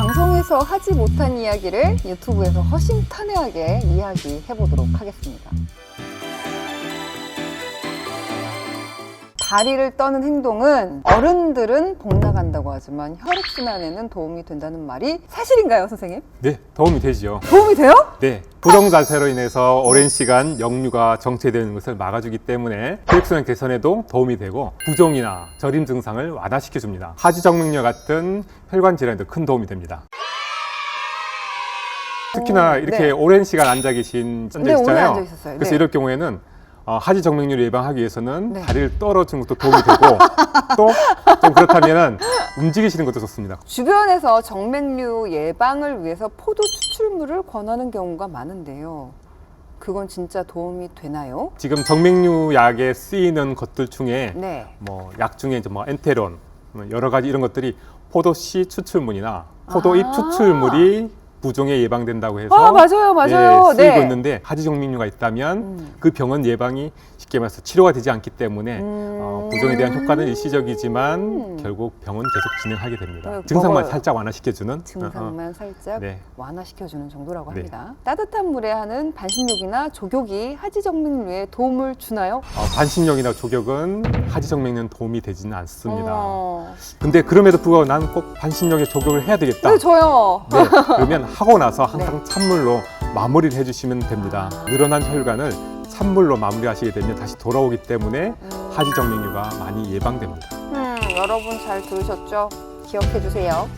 방송에서 하지 못한 이야기를 유튜브에서 허심탄회하게 이야기해 보도록 하겠습니다. 다리를 떠는 행동은 어른들은 복 나간다고 하지만 혈액순환에는 도움이 된다는 말이 사실인가요, 선생님? 네, 도움이 되지요. 도움이 돼요? 네, 부정 자세로 인해서 오랜 시간 역류가 정체되는 것을 막아주기 때문에 혈액순환 개선에도 도움이 되고 부종이나 저림 증상을 완화시켜 줍니다. 하지정맥류 같은 혈관 질환에도 큰 도움이 됩니다. 특히나 오, 이렇게 네. 오랜 시간 앉아 계신 네, 오래 있잖아요. 앉아 있었어요. 그래서 네. 이럴 경우에는 어, 하지 정맥류를 예방하기 위해서는 네. 다리를 떨어주는 것도 도움이 되고 또 좀 그렇다면은 움직이시는 것도 좋습니다. 주변에서 정맥류 예방을 위해서 포도 추출물을 권하는 경우가 많은데요. 그건 진짜 도움이 되나요? 지금 정맥류 약에 쓰이는 것들 중에 네. 뭐 약 중에 이제 뭐 엔테론 뭐 여러 가지 이런 것들이 포도씨 추출물이나 포도잎 아. 추출물이 부종에 예방된다고 해서 아, 맞아요, 맞아요. 예, 쓰이고 네. 있는데 하지정맥류가 있다면 음. 그 병은 예방이 쉽게 말해서 치료가 되지 않기 때문에 음. 어, 부종에 대한 효과는 일시적이지만 음. 결국 병은 계속 진행하게 됩니다. 네, 증상만 먹어요. 살짝 완화시켜주는 어, 어. 증상만 살짝 네. 완화시켜주는 정도라고 네. 합니다. 따뜻한 물에 하는 반신욕이나 조격이 하지정맥류에 도움을 주나요? 어, 반신욕이나 조격은 하지정맥류는 도움이 되지는 않습니다. 어. 근데 그럼에도 불구하고 나는 꼭 반신욕에 조격을 해야 되겠다. 네, 저요. 네, 그러면 하고 나서 항상 찬물로 마무리를 해주시면 됩니다. 늘어난 혈관을 찬물로 마무리하시게 되면 다시 돌아오기 때문에 음, 하지정맥류가 많이 예방됩니다. 음, 여러분 잘 들으셨죠? 기억해 주세요.